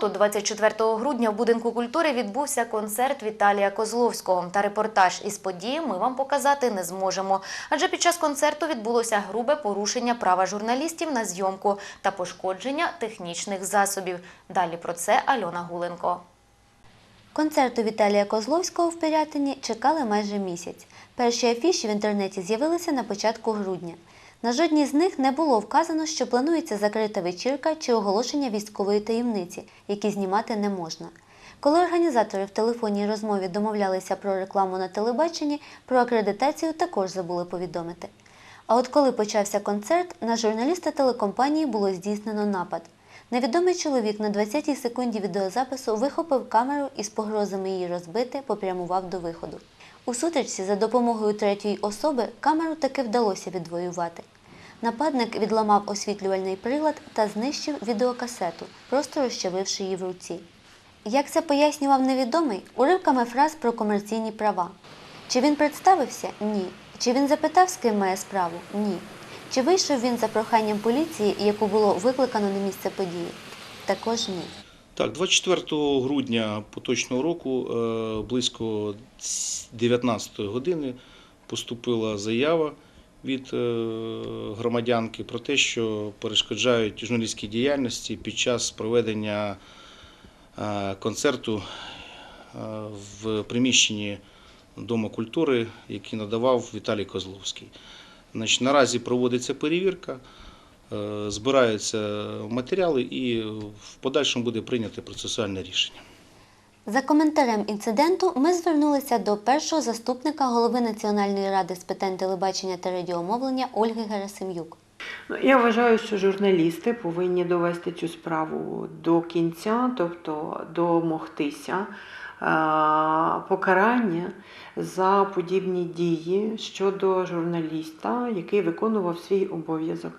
суботу, 24 грудня, в будинку культури відбувся концерт Віталія Козловського. Та репортаж із події ми вам показати не зможемо. Адже під час концерту відбулося грубе порушення права журналістів на зйомку та пошкодження технічних засобів. Далі про це Альона Гуленко. Концерту Віталія Козловського в Пирятині чекали майже місяць. Перші афіші в інтернеті з'явилися на початку грудня. На жодній з них не було вказано, що планується закрита вечірка чи оголошення військової таємниці, які знімати не можна. Коли організатори в телефонній розмові домовлялися про рекламу на телебаченні, про акредитацію також забули повідомити. А от коли почався концерт, на журналіста телекомпанії було здійснено напад. Невідомий чоловік на 20-й секунді відеозапису вихопив камеру і з погрозами її розбити попрямував до виходу. У сутичці за допомогою третьої особи камеру таки вдалося відвоювати. Нападник відламав освітлювальний прилад та знищив відеокасету, просто розчавивши її в руці. Як це пояснював невідомий, уривками фраз про комерційні права. Чи він представився? Ні. Чи він запитав, з ким має справу? Ні. Чи вийшов він за проханням поліції, яку було викликано на місце події? Також ні. Так, 24 грудня поточного року е, близько 19 години поступила заява від е, громадянки про те, що перешкоджають журналістській діяльності під час проведення е, концерту е, в приміщенні Дому культури, який надавав Віталій Козловський. Значить, наразі проводиться перевірка. Збираються матеріали і в подальшому буде прийнято процесуальне рішення. За коментарем інциденту ми звернулися до першого заступника голови Національної ради з питань телебачення та радіомовлення Ольги Герасим'юк. Ну, я вважаю, що журналісти повинні довести цю справу до кінця, тобто домогтися е, покарання за подібні дії щодо журналіста, який виконував свій обов'язок.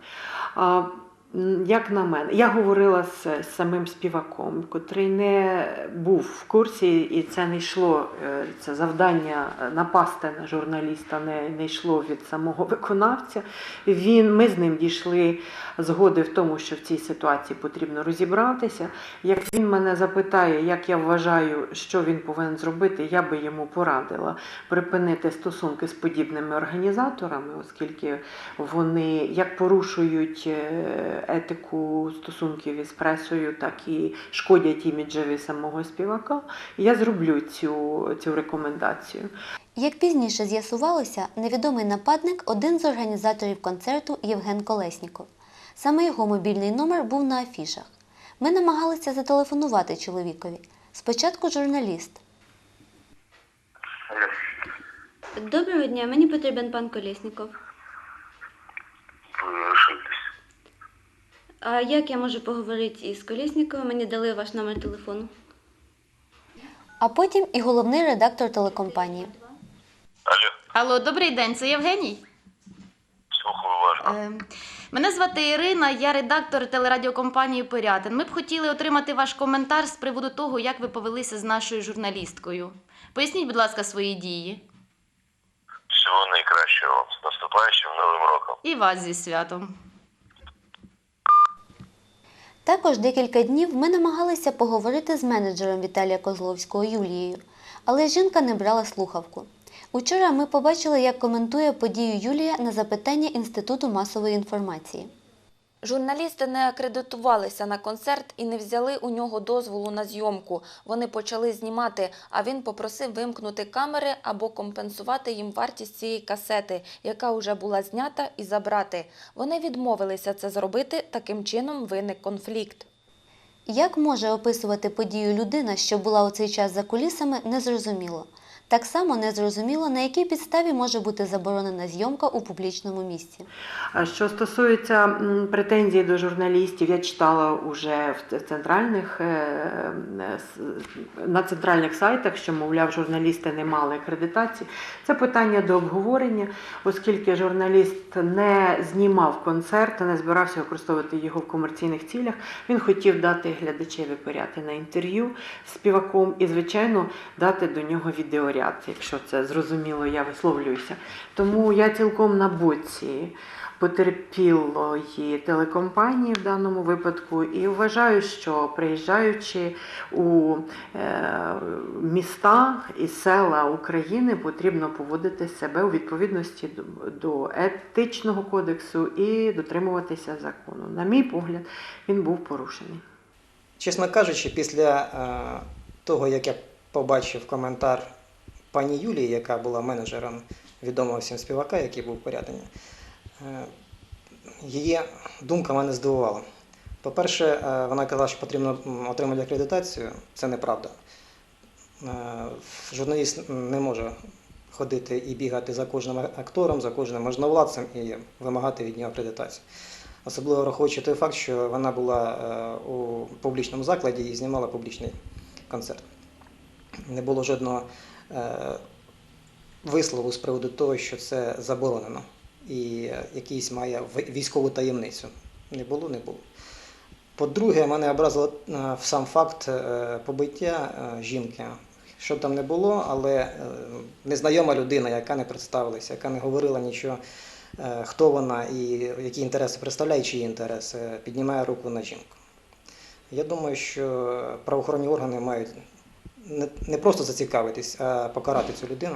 Як на мене, я говорила з самим співаком, котрий не був в курсі, і це не йшло, е, це завдання напасти на журналіста не, не йшло від самого виконавця. Він, ми з ним дійшли згоди в тому, що в цій ситуації потрібно розібратися. Як він мене запитає, як я вважаю, що він повинен зробити, я би йому порадила припинити стосунки з подібними організаторами, оскільки вони як порушують е, етику стосунків із пресою, так і шкодять іміджеві самого співака. Я зроблю цю, цю рекомендацію. Як пізніше з'ясувалося, невідомий нападник один з організаторів концерту Євген Колесніков. Саме його мобільний номер був на афішах. Ми намагалися зателефонувати чоловікові. Спочатку журналіст. Доброго дня, мені потрібен пан Колєсніков. А як я можу поговорити із Колєсніковим? Мені дали ваш номер телефону. А потім і головний редактор телекомпанії. Алло, Алло, добрий день, це Євгеній. слухаю уважно. Е, Мене звати Ірина, я редактор телерадіокомпанії Пирятин. Ми б хотіли отримати ваш коментар з приводу того, як ви повелися з нашою журналісткою. Поясніть, будь ласка, свої дії. Всього найкращого вам з наступаючим новим роком. І вас зі святом. Також декілька днів ми намагалися поговорити з менеджером Віталія Козловського Юлією, але жінка не брала слухавку. Учора ми побачили, як коментує подію Юлія на запитання Інституту масової інформації. Журналісти не акредитувалися на концерт і не взяли у нього дозволу на зйомку. Вони почали знімати, а він попросив вимкнути камери або компенсувати їм вартість цієї касети, яка вже була знята, і забрати. Вони відмовилися це зробити. Таким чином виник конфлікт. Як може описувати подію людина, що була у цей час за кулісами, незрозуміло. Так само незрозуміло, на якій підставі може бути заборонена зйомка у публічному місці. А Що стосується претензій до журналістів, я читала уже в центральних, е, е, на центральних сайтах, що, мовляв, журналісти не мали акредитації. Це питання до обговорення, оскільки журналіст не знімав концерт, не збирався використовувати його в комерційних цілях. Він хотів дати глядачеві поряти на інтерв'ю з співаком і, звичайно, дати до нього відеоряд, якщо це зрозуміло, я висловлююся. Тому я цілком на боці потерпілої телекомпанії в даному випадку, і вважаю, що приїжджаючи у е, міста і села України, потрібно поводити себе у відповідності до- до етичного кодексу і дотримуватися закону. На мій погляд, він був порушений. Чесно кажучи, після е, того, як я побачив коментар пані Юлії, яка була менеджером відомого всім співака, який був в поряденні, е, її думка мене здивувала. По-перше, е, вона казала, що потрібно отримати акредитацію. Це неправда. Е, Журналіст не може ходити і бігати за кожним актором, за кожним можновладцем і вимагати від нього акредитацію. Особливо враховуючи той факт, що вона була у публічному закладі і знімала публічний концерт. Не було жодного вислову з приводу того, що це заборонено і е, якийсь має військову таємницю. Не було, не було. По-друге, мене образило е, сам факт е, побиття е, жінки. Що там не було, але е, незнайома людина, яка не представилася, яка не говорила нічого е, хто вона і які інтереси представляє, чиї інтереси, піднімає руку на жінку. Я думаю, що правоохоронні органи мають не, просто зацікавитись, а покарати цю людину.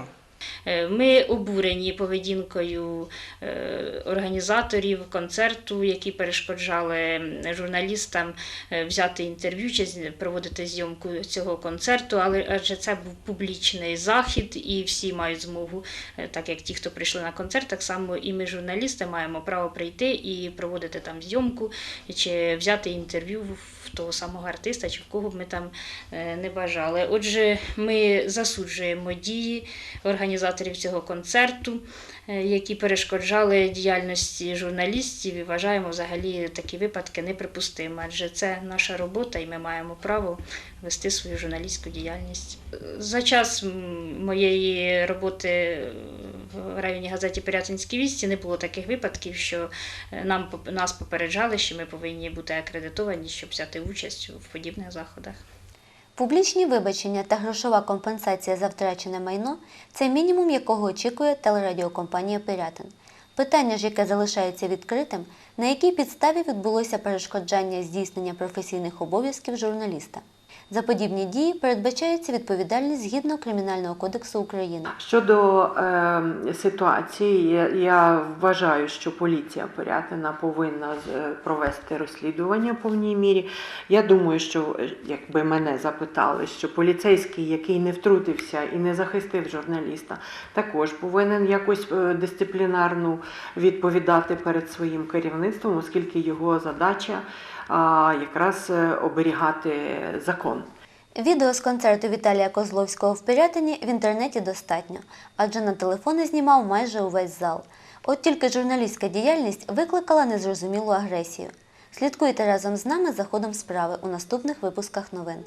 Е, Ми обурені поведінкою е, організаторів концерту, які перешкоджали журналістам е, взяти інтерв'ю чи проводити зйомку цього концерту, але адже це був публічний захід, і всі мають змогу, так як ті, хто прийшли на концерт, так само і ми, журналісти, маємо право прийти і проводити там зйомку чи взяти інтерв'ю в того самого артиста, чи в кого б ми там не бажали. Отже, ми засуджуємо дії організаторів цього концерту, е, які перешкоджали діяльності журналістів, і вважаємо взагалі такі випадки неприпустими, адже це наша робота, і ми маємо право вести свою журналістську діяльність. За час моєї роботи в районі газеті Пирятинські вісті не було таких випадків, що е, нам нас попереджали, що ми повинні бути акредитовані, щоб взяти участь в подібних заходах. Публічні вибачення та грошова компенсація за втрачене майно це мінімум, якого очікує телерадіокомпанія Пирятин. Питання ж, яке залишається відкритим, на якій підставі відбулося перешкоджання здійснення професійних обов'язків журналіста. За подібні дії передбачається відповідальність згідно Кримінального кодексу України. Щодо е, ситуації, я, я вважаю, що поліція Порятина повинна е, провести розслідування в повній мірі. Я думаю, що е, якби мене запитали, що поліцейський, який не втрутився і не захистив журналіста, також повинен якось е, дисциплінарно відповідати перед своїм керівництвом, оскільки його задача якраз е, оберігати закон. Відео з концерту Віталія Козловського в Пирятині в інтернеті достатньо, адже на телефони знімав майже увесь зал. От тільки журналістська діяльність викликала незрозумілу агресію. Слідкуйте разом з нами за ходом справи у наступних випусках новин.